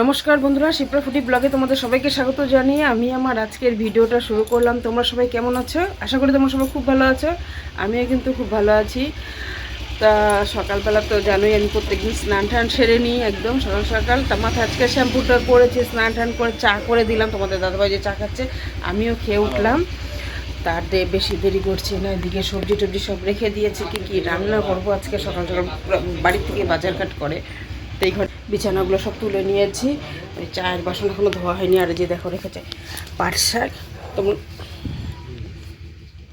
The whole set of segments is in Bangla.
নমস্কার বন্ধুরা, শিপ্রা ফুটি ব্লগে তোমাদের সবাইকে স্বাগত জানিয়ে আমি আমার আজকের ভিডিওটা শুরু করলাম। তোমরা সবাই কেমন আছো? আশা করি তোমরা সবাই খুব ভালো আছো, আমিও কিন্তু খুব ভালো আছি। তা সকালবেলা তো জানোই আমি প্রত্যেকদিন স্নান টান সেরে নিই একদম সকাল সকাল। তা মাথায় আজকে শ্যাম্পুটা করেছি স্নান টান করে চা করে দিলাম। তোমাদের দাদাভাই যে চা খাচ্ছে, আমিও খেয়ে উঠলাম। তার দিয়ে বেশি দেরি করছি না, এদিকে সবজি টবজি সব রেখে দিয়েছি, কি কি রান্না করব আজকে সকাল সকাল বাড়ির থেকে বাজার ঘাট করে। তো এই ঘর বিছানাগুলো সব তুলে নিয়েছি। চায়ের বাসন এখনও ধোয়া হয়নি, আর যে দেখো রেখেছে পাট শাক। তোমার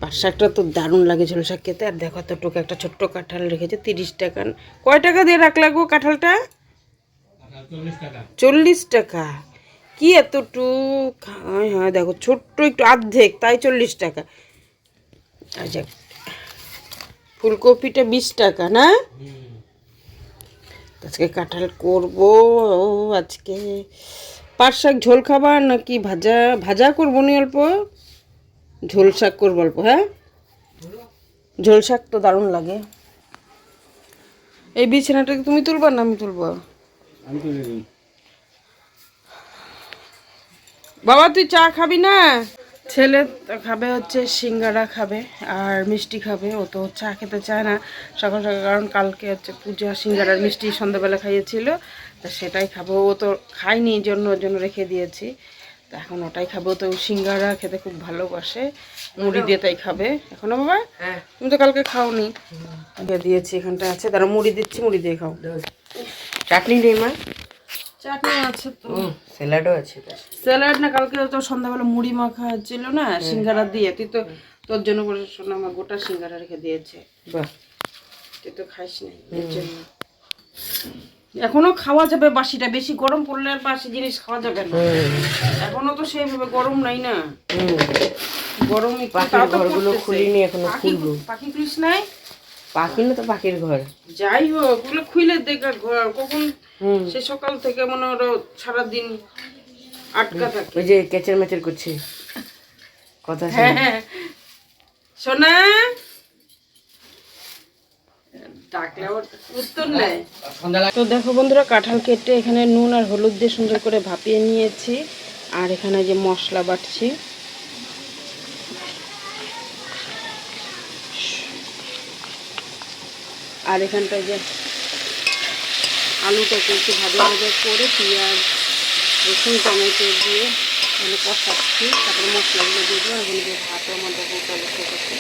পাট শাকটা তো দারুণ লাগে ঝোল শাক খেতে, আর দেখো তো টোকে একটা ছোট্ট কাঁঠাল রেখেছে, তিরিশ টাকা। কয় টাকা দিয়ে রাখলা গো কাঁঠালটা? চল্লিশ টাকা। কি এতটুক? হ্যাঁ হ্যাঁ দেখো ছোট্ট একটু অর্ধেক তাই চল্লিশ টাকা। আচ্ছা ফুলকপিটা বিশ টাকা, না? আজকে কাঁঠাল করব ও আজকে পাট শাক ঝোল খাবার নাকি ভাজা ভাজা করব নি অল্প? ঝোল শাক করব অল্প হ্যাঁ? ঝোল শাক তো দারুণ লাগে। এই বিছানাটাকে তুমি তুলবা না আমি তুলবো? বাবা তুই চা খাবি না? ছেলে তো খাবে হচ্ছে সিঙ্গারা খাবে আর মিষ্টি খাবে ও তো চা খেতে চায় না সকাল সকাল কারণ কালকে হচ্ছে পূজা সিঙ্গারার মিষ্টি সন্ধ্যাবেলা খাইয়েছিল তা সেটাই খাব। ও তো খায়নি জন্য ওর জন্য রেখে দিয়েছি। তা এখন ওটাই খাব। তো সিঙ্গারা খেতে খুব ভালোবাসে মুড়ি দিয়ে তাই খাবে। এখনও বাবা? তুমি তো কালকে খাওনি। দিয়ে দিয়েছি এখানটা আছে। তারা মুড়ি দিচ্ছি মুড়ি দিয়ে খাও। চাটনি নেই মা। চাটনি আছে তো। স্যালাডও আছে স্যালাড না কালকে তো সন্ধ্যাবেলা মুড়ি মাখা ছিল না সিঙ্গারা দিয়ে। তুই তো তোর জন্য করে শোনা আমার গোটা সিঙ্গারা রেখে দিয়েছে। বাহ। তুই তো খাইস না এর জন্য। এখনও খাওয়া যাবে বাসিটা বেশি গরম পড়লে আর বাসি জিনিস খাওয়া যাবে না। এখনও তো সেইভাবে গরম নাই না। গরমই পাখির ঘরগুলো খুলিনি, এখনও পাখি- খুলবো। পাখি খুলিস নাই? পাখি না তো পাখির ঘর। যাই হোক ওগুলো খুলে দেখা ঘর। কখন সে সকাল থেকে মনে হলো সারাদিন আটকা থাকে। ওই যে কেচের মেচের করছে। কথা হ্যাঁ হ্যাঁ। নেয়। তো দেখো বন্ধুরা কাঁঠাল কেটে এখানে নুন আর হলুদ দিয়ে সুন্দর করে ভাপিয়ে নিয়েছি। আর এখানে যে মশলা বাটছি। আর এখানটায় যে আলুটাকে একটু ভাজা ভাজা করে পেঁয়াজ, রসুন, টমেটো দিয়ে এখানে কষাচ্ছি। তারপরে মশলাগুলো দিয়ে দিলাম এখানে যে ভাতও আমাদের গোটা বসে গেছে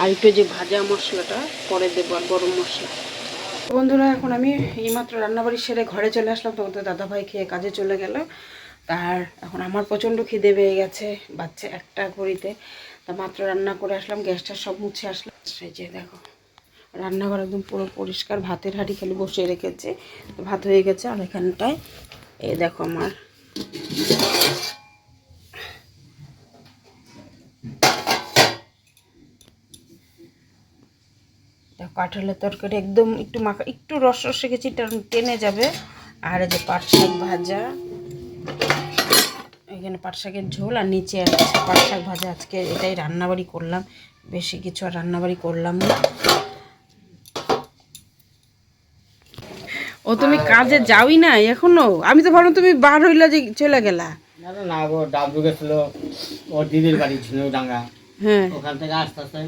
আর একটু যে ভাজা মশলাটা, পরে দেবো আর গরম মশলা। বন্ধুরা, এখন আমি এইমাত্র রান্নাবাড়ি সেরে ঘরে চলে আসলাম। তোমাদের দাদাভাই খেয়ে কাজে চলে গেল। তার এখন আমার প্রচণ্ড খিদে পেয়ে গেছে, বাচ্চা একটা ঘড়িতে। তা মাত্র রান্না করে আসলাম, গ্যাসটা সব মুছে আসলাম। সেই যে দেখো, রান্নাঘর একদম পুরো পরিষ্কার, ভাতের হাঁড়ি খালি বসিয়ে রেখেছে। ভাত হয়ে গেছে আর এখানটায়, এই দেখো আমার। কাঁঠালের তরকারি একদম একটু মাখা, একটু রস রস রেখেছি টেনে যাবে। আর এই যে পাট শাক ভাজা। এখানে পাট শাকের ঝোল আর নিচে আছে পাট শাক ভাজা। আজকে এটাই রান্নাবাড়ি করলাম। বেশি কিছু আর রান্নাবাড়ি করলাম না। ও তুমি কাজে যাওই না এখনও? আমি তো ভাবলাম তুমি বার হইলা যে চলে গেলা। না না গো ডাবলু গেছিল ওর দিদির বাড়ি ছিল ডাঙ্গা। হ্যাঁ। ওখান থেকে আস্তে আস্তে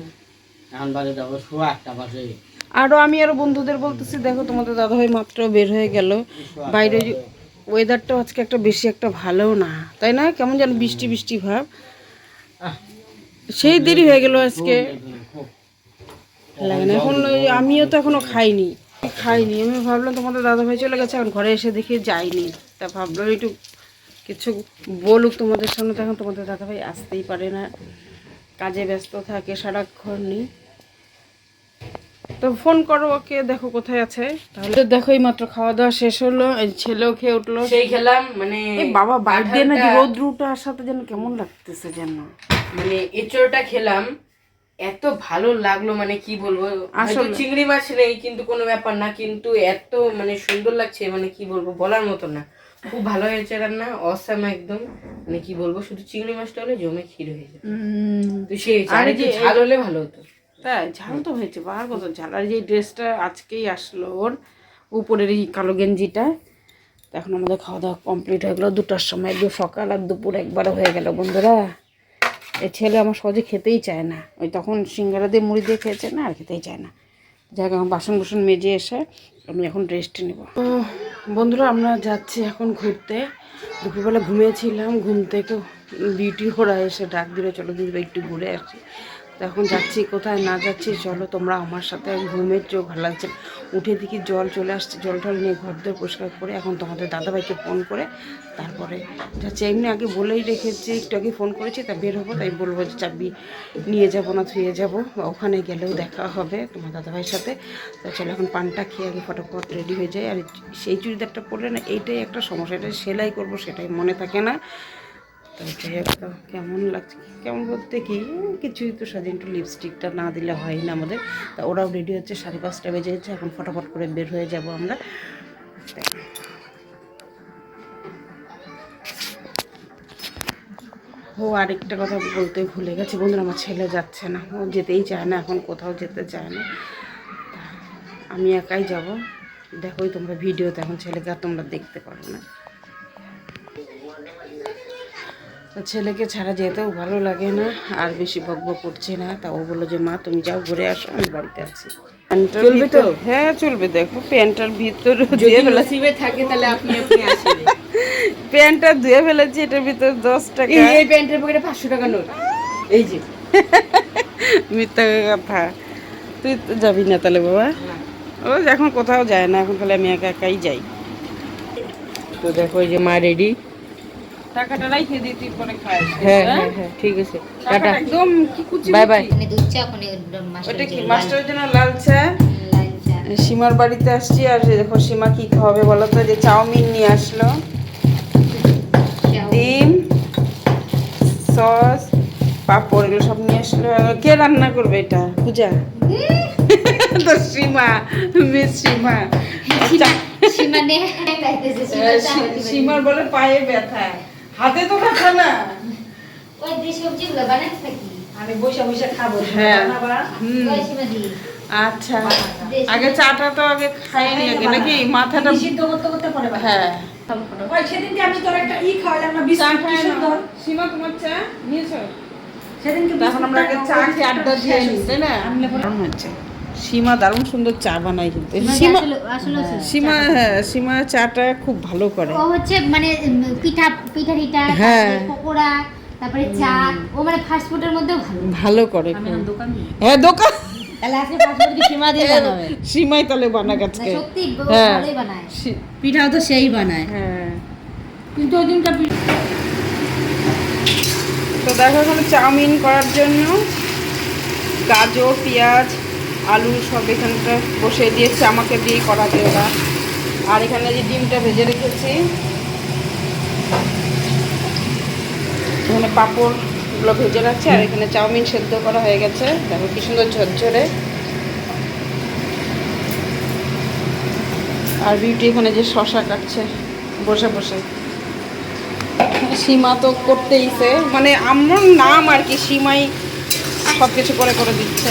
এখন বাজে যাব সোয়া একটা বাজে। আরও আমি আরও বন্ধুদের বলতেছি দেখো তোমাদের দাদাভাই মাত্র বের হয়ে গেল। বাইরে যে ওয়েদারটাও আজকে একটা বেশি একটা ভালোও না। তাই না? কেমন যেন বৃষ্টি বৃষ্টি ভাব। সেই দেরি হয়ে গেল আজকে। লাগে না এখন আমিও তো এখনও খাইনি। খাইনি। আমি ভাবলাম তোমাদের দাদাভাই চলে গেছে এখন ঘরে এসে দেখি যাইনি তা ভাবলাম একটু কিছু বলুক তোমাদের সামনে। তো এখন তোমাদের দাদাভাই আসতেই পারে না। কাজে ব্যস্ত থাকে সারাক্ষণ নেই। তো ফোন করো ওকে দেখো কোথায় আছে। তাহলে তো দেখো মাত্র খাওয়া দাওয়া শেষ হলো ছেলেও খেয়ে উঠল। সেই খেলাম মানে এই বাবা বাইর দিয়ে না যে রোদ্রুটার সাথে যেন কেমন লাগতেছে যেন। মানে এঁচড়টা খেলাম এত ভালো লাগল মানে কি বলব হয়তো চিংড়ি মাছ নেই কিন্তু কোনো ব্যাপার না কিন্তু এত মানে সুন্দর লাগছে মানে কি বলব বলার মতো না। খুব ভালো হয়েছে রান্না অসাম একদম। মানে কি বলব শুধু চিংড়ি মাছটা হলে জমে ক্ষীর হয়ে যায়। তো সেই আর ঝাল হলে ভালো হতো। তাই, ঝাল তো হয়েছে, বার কত ঝাল। আর এই ড্রেসটা আজকেই আসলো ওর উপরের এই কালো গেঞ্জিটা। এখন আমাদের খাওয়া দাওয়া কমপ্লিট হয়ে গেলো। দুটার সময় দু সকাল আর দুপুর একবার হয়ে গেল, বন্ধুরা। এ ছেলে আমার সহজে খেতেই চায় না। ওই তখন সিঙ্গারা দিয়ে মুড়ি দিয়ে খেয়েছে না, আর খেতেই চায় না। যাই এখন বাসন কুসন মেজে এসে আমি এখন রেস্ট নেব। বন্ধুরা, আমরা যাচ্ছি এখন ঘুরতে। দুপুরবেলা ঘুমিয়েছিলাম, ঘুম থেকে বিউটি ওরা এসে ডাক দিলে, চলো দিদি একটু ঘুরে আসি। তো এখন যাচ্ছি, কোথায় না যাচ্ছি, চলো তোমরা আমার সাথে ঘুমের চোখ ভালো লাগছে উঠে দেখি জল চলে আসছে, জল টল নিয়ে ঘর দর পরিষ্কার করে এখন তোমাদের দাদাভাইকে ফোন করে তারপরে যাচ্ছে। এমনি আগে বলেই রেখেছি, একটু আগে ফোন করেছি, তা বের হব, তাই বলব যে চাবি নিয়ে যাব না থুয়ে যাব, বা ওখানে গেলেও দেখা হবে তোমার দাদাভাইয়ের সাথে। তা চলো এখন পানটা খেয়ে আগে ফটোফট রেডি হয়ে যায় আর সেই চুড়িদারটা পরলে না, এইটাই একটা সমস্যা, এটা সেলাই করব সেটাই মনে থাকে না। তো যাই হোক, তো কেমন লাগছে? কেমন বলতে কি, কিছুই তো সাজিয়ে একটু লিপস্টিকটা না দিলে হয় না আমাদের। তা ওরাও রেডি হচ্ছে, সাড়ে পাঁচটা বেজে যাচ্ছে, এখন ফটাফট করে বের হয়ে যাব আমরা। ও আরেকটা কথা বলতে ভুলে গেছি, বন্ধুরা, আমার ছেলে যাচ্ছে না। ও যেতেই চায় না, এখন কোথাও যেতে চায় না। আমি একাই যাব। দেখোই তোমরা ভিডিওতে এখন ছেলেকে আর তোমরা দেখতে পারো না। ছেলেকে ছাড়া যেতেও ভালো লাগে না আর বেশি বকবক করছে না। তা ও বলল যে মা তুমি যাও ঘুরে আসো আমি বাড়িতে আছি। চলবে তো? হ্যাঁ চলবে দেখো প্যান্টার ভিতর ধুয়ে ফেলেছি থাকে তাহলে আপনি প্যান্টটা ধুয়ে ফেলেছি এটার ভিতর দশ টাকা। এই প্যান্টের পকেটে পাঁচশো টাকা নোট। এই যে। মিথ্যা কথা। তুই তো যাবি না তাহলে বাবা? ও এখন কোথাও যায় না এখন তাহলে আমি একা একাই যাই। তো দেখো এই যে মা রেডি টাকাটা রাইখে দিই তুই পরে খাস। হ্যাঁ হ্যাঁ? হ্যাঁ ঠিক আছে টাটা। একদম কি কুচি বাই বাই। কুচি। দুধ চা ওখানে মাস্টার ওটা কি মাস্টারের জন্য লাল চা? সীমার বাড়িতে আসছি আর দেখো সীমা কি খাবে বলো তো যে চাউমিন নিয়ে আসলো। ডিম সস পাপড় এগুলো সব নিয়ে আসলো। কে রান্না করবে এটা? পূজা। তো সীমা মিস সীমা। সীমা। সীমার বলে পায়ে ব্যথা। হাতে তো না। ওই যে সবজিগুলো বানাতে থাকি আমি বসে বসে খাব। হ্যাঁ। বাবা হুম। ওই সীমা দি। আচ্ছা। আগে চাটা তো আগে খাইনি আগে নাকি মাথাটা সিদ্ধ করতে করতে পরে বাবা হ্যাঁ। ওই সেদিনকে আমি তোর একটা ই খাওয়ালাম না বিস্কুট কি সুন্দর সীমা তোমার চা? নিয়েছো? সেদিনকে এখন আমরা আগে চা খেয়ে আড্ডা দিয়ে নিই তাই না? দারুণ হচ্ছে। সীমা দারুণ সুন্দর চা বানায় কিন্তু। সীমা আসলে আসলে সীমা হ্যাঁ সীমা চাটা খুব ভালো করে। ও হচ্ছে মানে পিঠা পিঠা টিঠা হ্যাঁ। তারপরে পকোড়া তারপরে চা ও মানে ফাস্ট ফুডের মধ্যে ভালো। ভালো করে আমি দোকান দিই। হ্যাঁ দোকান তাহলে আজকে পাসপোর্ট কি সীমা দিয়ে বানাবে? সীমাই তাহলে বানাক আজকে সত্যি হ্যাঁ। ভালোই বানায়। সী- পিঠাও তো সেই বানায়। হ্যাঁ। কিন্তু ওই দিনটা তো দেখো এখানে চাউমিন করার জন্য। গাজর পেঁয়াজ আলু সব এখানটা বসিয়ে দিয়েছে, আমাকে দিয়ে করাতে ওরা। আর এখানে যে ডিমটা ভেজে রেখেছি, এখানে পাঁপড়গুলো ভেজে রাখছি, আর এখানে চাউমিন সেদ্ধ করা হয়ে গেছে। দেখো কি সুন্দর ঝরঝরে। আর বিউটি এখানে যে শশা কাটছে, বসে বসে। সীমা তো করতেইছে মানে আমার নাম আর কি, সীমাই সব কিছু করে করে দিচ্ছে।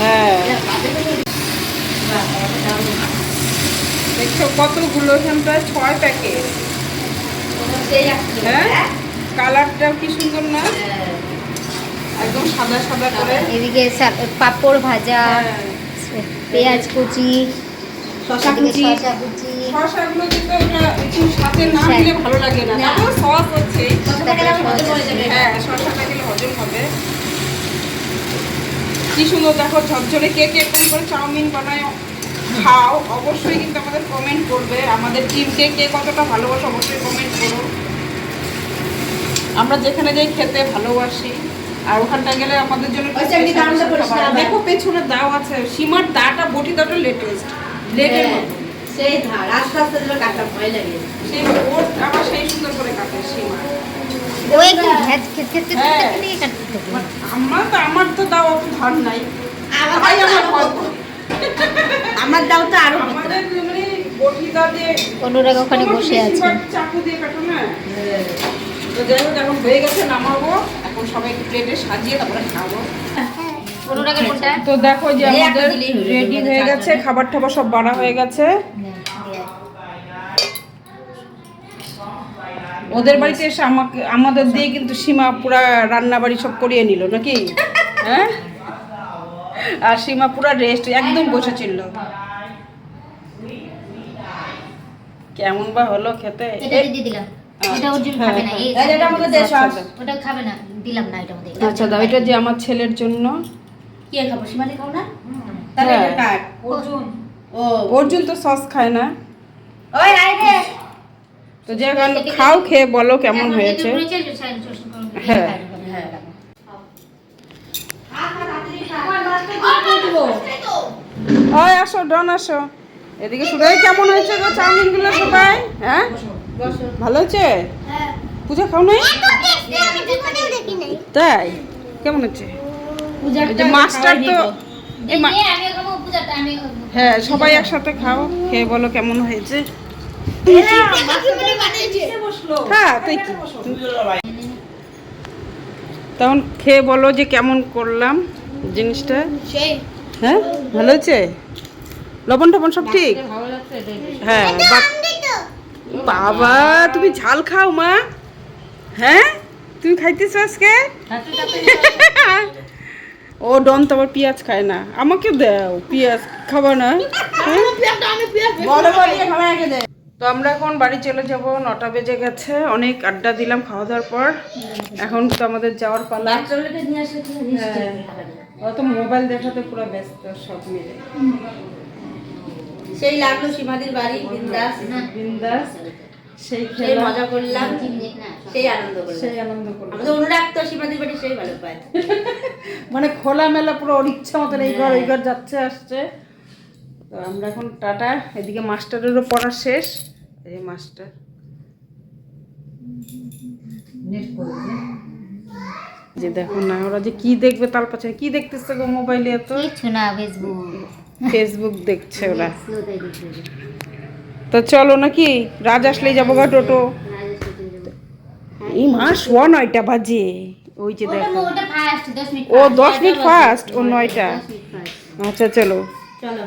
হ্যাঁ। দেখছ কতগুলো এখানটা? ছয় প্যাকেট। হ্যাঁ? কালারটাও কি সুন্দর না? একদম সাদা সাদা করে। এদিকে পাঁপড় ভাজা হ্যাঁ। পেঁয়াজ কুচি শশা কুচি। শশাগুলো কিন্তু একটু সাথে না হ্যাঁ। দিলে ভালো লাগে না। না। তারপর সস হচ্ছে। হয়ে যাবে। হজম হবে। কি সুন্দর দেখো ঝরঝরে কে কে কোন করে চাউমিন বানায় খাও। অবশ্যই কিন্তু আমাদের কমেন্ট করবে। আমাদের টিমকে কে কতটা ভালোবাসে অবশ্যই কমেন্ট করো। আমরা যেখানে যাই খেতে ভালোবাসি। আর ওখানটা গেলে আমাদের জন্য। দেখো পেছনে দাও আছে। সীমার দাটা বটি দাটা লেটেস্ট লেটের মতো সেই ধার। আস্তে আস্তে কাটা ভয় লাগে। সেই ওর আবার সেই সুন্দর করে কাটে সীমা। ও একটু ঘ্যাচ খেতে খেতে হ্যাঁ। খেতে কাটতে থাকে মানে আমার তো আমার তো দাও অত ধার নাই। আমার আমার দাও তো আরও আমাদের মানে দিয়ে অনুরাগ ওখানে বসে আছে। চাকু দিয়ে কাটো না? তো যাই হোক এখন হয়ে গেছে নামাবো। এখন সবাই প্লেটে সাজিয়ে তারপরে খাব। পনেরো তো দেখো যে আমাদের রেডি হয়ে গেছে খাবার টাবার সব বাড়া হয়ে গেছে। ওদের বাড়িতে এসে আমাকে আমাদের দিয়ে কিন্তু সীমা পুরা রান্না বাড়ি সব করিয়ে নিল নাকি? হ্যাঁ? আর সীমা পুরা রেস্ট একদম বসেছিল কেমন বা হলো খেতে? না। এটা মধ্যে আচ্ছা। দাও এটা যে আমার ছেলের জন্য। কি আর খাব সীমাদি খাও না? তাহলে হ্যাঁ। এটা কাট অর্জুন তো সস খায় না। তো যে খাও খেয়ে বলো কেমন হয়েছে। হ্যাঁ। হ্যাঁ। ওই আসো ডন আসো। এদিকে কেমন হয়েছে গো সবাই হ্যাঁ? ভালো হয়েছে? পূজা খাও নাই? তাই? কেমন হচ্ছে মাস্টার তো হ্যাঁ সবাই একসাথে খাও খেয়ে বলো কেমন হয়েছে। হ্যাঁ তখন খেয়ে বলো যে কেমন করলাম জিনিসটা। হ্যাঁ ভালো হয়েছে? লবণ টবণ সব ঠিক? হ্যাঁ বা- বাবা তুমি ঝাল খাও মা। হ্যাঁ? তুমি খাইতেছো আজকে? ও ডন তো আবার পেঁয়াজ খায় না। আমাকে দাও পেঁয়াজ খাব না। হ্যাঁ? তো আমরা এখন বাড়ি চলে যাব নটা বেজে গেছে অনেক আড্ডা দিলাম খাওয়া দাওয়ার পর। এখন তো আমাদের যাওয়ার পালা। বাচ্চাগুলোকে নিয়ে আসলে তো নিশ্চয়ই খাবে না। ও তো মোবাইল দেখাতে পুরো ব্যস্ত সব মিলে। সেই লাগল সীমাদির বাড়ি বিন্দাস। বিন্দাস। সেই সেই মজা করলাম। সেই আনন্দ করলাম। সেই আনন্দ করলাম। আমাদের অনুরাগ তো সীমাদির বাড়ি সেই ভালো পায়। মানে খোলামেলা পুরো ওর ইচ্ছা মতন এই ঘর ওই ঘর যাচ্ছে আসছে। তো আমরা এখন টাটা এদিকে মাস্টারেরও পড়া শেষ। এই মাস্টার। যে দেখো না ওরা যে কি দেখবে তার পাশে কি দেখতেছে গো মোবাইলে এত? কিছু না ফেসবুক ফেসবুক দেখছে ওরা। তো চলো নাকি রাজ আসলেই যাব গা টোটো। এই মা শোয়া নয়টা বাজে। ওই যে দেখো। ওটা ফাস্ট 10 মিনিট ও দশ মিনিট ফার্স্ট ও নয়টা। আচ্ছা চলো। চলো।